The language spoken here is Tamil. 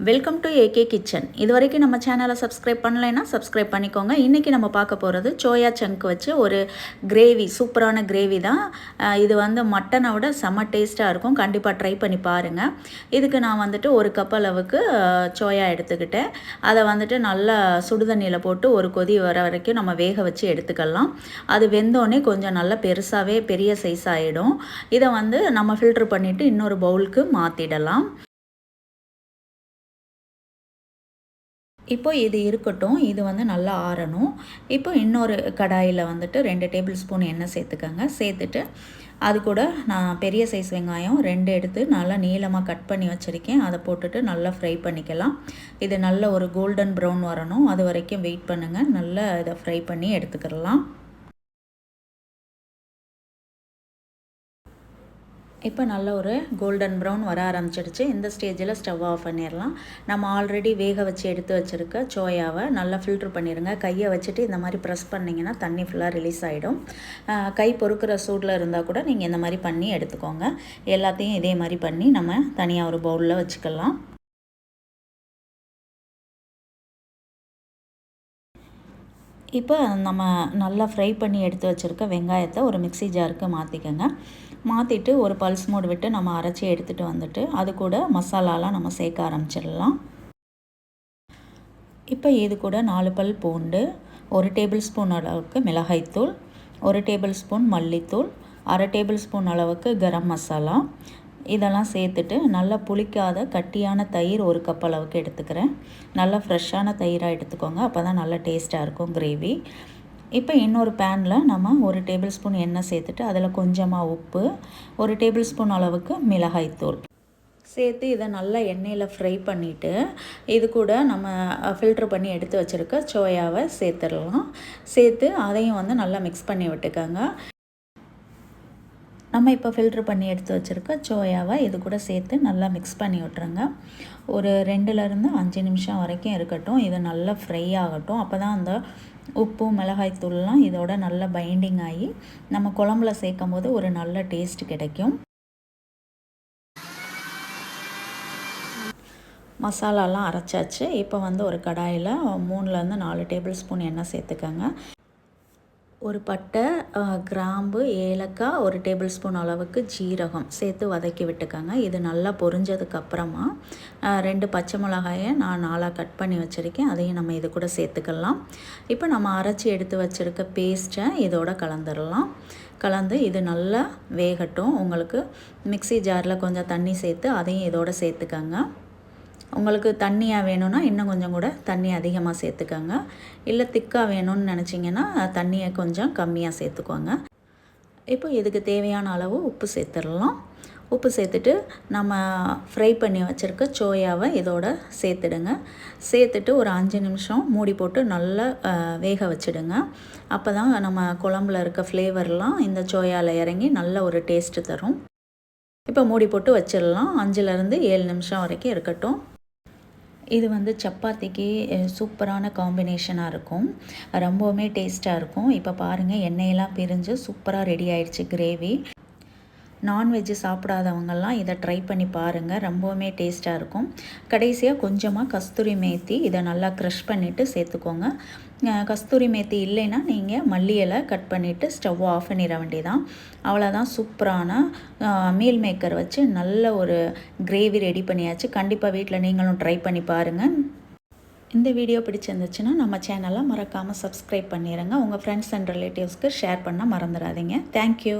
வெல்கம் டு ஏகே கிச்சன் இது வரைக்கும் நம்ம சேனலை சப்ஸ்கிரைப் பண்ணலைன்னா சப்ஸ்கிரைப் பண்ணிக்கோங்க. இன்றைக்கி நம்ம பார்க்க போகிறது சோயா சங்க் வச்சு ஒரு கிரேவி சூப்பரான கிரேவி தான். இது வந்து மட்டனை விட செம்ம டேஸ்ட்டாக இருக்கும். கண்டிப்பாக ட்ரை பண்ணி பாருங்கள் இதுக்கு நான் வந்துட்டு ஒரு கப் அளவுக்கு சோயா எடுத்துக்கிட்டேன். அதை வந்துட்டு நல்லா சுடுதண்ணியில் போட்டு ஒரு கொதி வர வரைக்கும் நம்ம வேக வச்சு எடுத்துக்கலாம். அது வெந்தோடனே கொஞ்சம் நல்லா பெருசாகவே பெரிய சைஸ் ஆகிடும் இதை வந்து நம்ம ஃபில்ட்ரு பண்ணிவிட்டு இன்னொரு பவுலுக்கு மாற்றிடலாம் இப்போ இது இருக்கட்டும் இது வந்து நல்லா ஆறணும். இப்போ இன்னொரு கடாயில் வந்துட்டு ரெண்டு டேபிள் ஸ்பூன் எண்ணெய் சேர்த்துக்கோங்க. சேர்த்துட்டு அது கூட நான் பெரிய சைஸ் வெங்காயம் ரெண்டு எடுத்து நல்லா நீளமாக கட் பண்ணி வச்சுருக்கேன். அதை போட்டுட்டு நல்லா ஃப்ரை பண்ணிக்கலாம். இது நல்ல ஒரு கோல்டன் ப்ரௌன் வரணும். அது வரைக்கும் வெயிட் பண்ணுங்கள் நல்லா இதை ஃப்ரை பண்ணி எடுத்துக்கிடலாம் இப்போ நல்ல ஒரு கோல்டன் ப்ரௌன் வர ஆரம்பிச்சிடுச்சு. இந்த ஸ்டேஜில் ஸ்டவ் ஆஃப் பண்ணிடலாம் நம்ம ஆல்ரெடி வேக வச்சு எடுத்து வச்சுருக்க சோயாவை நல்லா ஃபில்ட்ரு பண்ணிடுங்க கையை வச்சுட்டு இந்த மாதிரி ப்ரெஸ் பண்ணிங்கன்னா தண்ணி ஃபுல்லாக ரிலீஸ் ஆகிடும் கை பொறுக்கிற சூடில் இருந்தால் கூட நீங்கள் இந்த மாதிரி பண்ணி எடுத்துக்கோங்க. எல்லாத்தையும் இதே மாதிரி பண்ணி நம்ம தனியாக ஒரு பவுலில் வச்சுக்கலாம். இப்போ நம்ம நல்லா ஃப்ரை பண்ணி எடுத்து வச்சுருக்க வெங்காயத்தை ஒரு மிக்ஸி ஜாருக்கு மாற்றிக்கோங்க மாற்றிட்டு ஒரு பல்ஸ் மோடு விட்டு நம்ம அரைச்சி எடுத்துகிட்டு வந்துட்டு அது கூட மசாலாலாம் நம்ம சேர்க்க ஆரம்பிச்சிடலாம். இப்போ இது கூட நாலு பல் பூண்டு ஒரு டேபிள் ஸ்பூன் அளவுக்கு மிளகாய்த்தூள் ஒரு டேபிள் ஸ்பூன் மல்லித்தூள் அரை டேபிள் ஸ்பூன் அளவுக்கு கரம் மசாலா. இதெல்லாம் சேர்த்துட்டு நல்லா புளிக்காத கட்டியான தயிர் ஒரு கப் அளவுக்கு எடுத்துக்கிறேன். நல்லா ஃப்ரெஷ்ஷான தயிராக எடுத்துக்கோங்க அப்போ தான் நல்லா டேஸ்ட்டாக இருக்கும் கிரேவி. இப்போ இன்னொரு பேனில் நம்ம ஒரு டேபிள் ஸ்பூன் எண்ணெய் சேர்த்துட்டு அதில் கொஞ்சமாக உப்பு ஒரு டேபிள் ஸ்பூன் அளவுக்கு மிளகாய்த்தூள் சேர்த்து இதை நல்லா எண்ணெயில் ஃப்ரை பண்ணிவிட்டு இது கூட நம்ம ஃபில்ட்ரு பண்ணி எடுத்து வச்சுருக்க சோயாவை சேர்த்துடலாம். சேர்த்து அதையும் வந்து நல்லா மிக்ஸ் பண்ணி விட்டுக்கோங்க. நம்ம இப்போ ஃபில்ட்ரு பண்ணி எடுத்து வச்சுருக்க சோயாவை இது கூட சேர்த்து நல்லா மிக்ஸ் பண்ணி விட்ருங்க ஒரு ரெண்டுலேருந்து அஞ்சு நிமிஷம் வரைக்கும் இருக்கட்டும். இது நல்லா ஃப்ரை ஆகட்டும். அப்போ தான் அந்த உப்பு மிளகாய் தூள்லாம் இதோட நல்லா பைண்டிங் ஆகி நம்ம குழம்புல சேர்க்கும் போது ஒரு நல்ல டேஸ்ட் கிடைக்கும். மசாலாலாம் அரைச்சாச்சு. இப்போ வந்து ஒரு கடாயில் மூணுலேருந்து நாலு டேபிள் ஸ்பூன் எண்ணெய் சேர்த்துக்கோங்க. ஒரு பட்டை கிராம்பு ஏலக்காய் ஒரு டேபிள் ஸ்பூன் அளவுக்கு ஜீரகம் சேர்த்து வதக்கி விட்டுக்கோங்க. இது நல்லா பொரிஞ்சதுக்கப்புறமா ரெண்டு பச்சை மிளகாயை நான் நாளாக கட் பண்ணி வச்சுருக்கேன். அதையும் நம்ம இது கூட சேர்த்துக்கலாம். இப்போ நம்ம அரைச்சி எடுத்து வச்சுருக்க பேஸ்ட்டை இதோட கலந்துடலாம். கலந்து இது நல்லா வேகட்டும். உங்களுக்கு மிக்சி ஜாரில் கொஞ்சம் தண்ணி சேர்த்து அதையும் இதோட சேர்த்துக்கோங்க. உங்களுக்கு தண்ணியாக வேணும்னா இன்னும் கொஞ்சம் கூட தண்ணி அதிகமாக சேர்த்துக்கோங்க. இல்லை திக்காக வேணும்னு நினச்சிங்கன்னா தண்ணியை கொஞ்சம் கம்மியாக சேர்த்துக்கோங்க. இப்போ இதுக்கு தேவையான அளவு உப்பு சேர்த்துடலாம். உப்பு சேர்த்துட்டு நம்ம ஃப்ரை பண்ணி வச்சுருக்க சோயாவை இதோட சேர்த்துடுங்க. சேர்த்துட்டு ஒரு அஞ்சு நிமிஷம் மூடி போட்டு நல்லா வேக வச்சுடுங்க. அப்போ தான் நம்ம குழம்புல இருக்க ஃப்ளேவர்லாம் இந்த சோயாவில் இறங்கி நல்ல ஒரு டேஸ்ட்டு தரும். இப்போ மூடி போட்டு வச்சிடலாம். அஞ்சுலேருந்து ஏழு நிமிஷம் வரைக்கும் இருக்கட்டும். இது வந்து சப்பாத்திக்கு சூப்பரான காம்பினேஷனாக இருக்கும். ரொம்பவுமே டேஸ்ட்டாக இருக்கும். இப்போ பாருங்கள் எண்ணெயெல்லாம் பிரிஞ்சு சூப்பராக ரெடி ஆயிடுச்சு கிரேவி நான்வெஜ்ஜு சாப்பிடாதவங்கெல்லாம் இதை ட்ரை பண்ணி பாருங்கள் ரொம்பவுமே டேஸ்ட்டாக இருக்கும். கடைசியாக கொஞ்சமாக கஸ்தூரி மேத்தி இதை நல்லா க்ரஷ் பண்ணிவிட்டு சேர்த்துக்கோங்க. கஸ்தூரி மேத்தி இல்லைன்னா நீங்கள் மல்லி இலை கட் பண்ணிவிட்டு ஸ்டவ் ஆஃப் பண்ணிட வேண்டியதான் அவ்வளோதான் சூப்பரான மீல் மேக்கர் வச்சு நல்ல ஒரு கிரேவி ரெடி பண்ணியாச்சு. கண்டிப்பாக வீட்டில் நீங்களும் ட்ரை பண்ணி பாருங்கள் இந்த வீடியோ பிடிச்சிருந்துச்சுன்னா நம்ம சேனலை மறக்காமல் சப்ஸ்கிரைப் பண்ணிடுங்க உங்கள் ஃப்ரெண்ட்ஸ் அண்ட் ரிலேட்டிவ்ஸ்க்கு ஷேர் பண்ண மறந்துடாதீங்க. தேங்க்யூ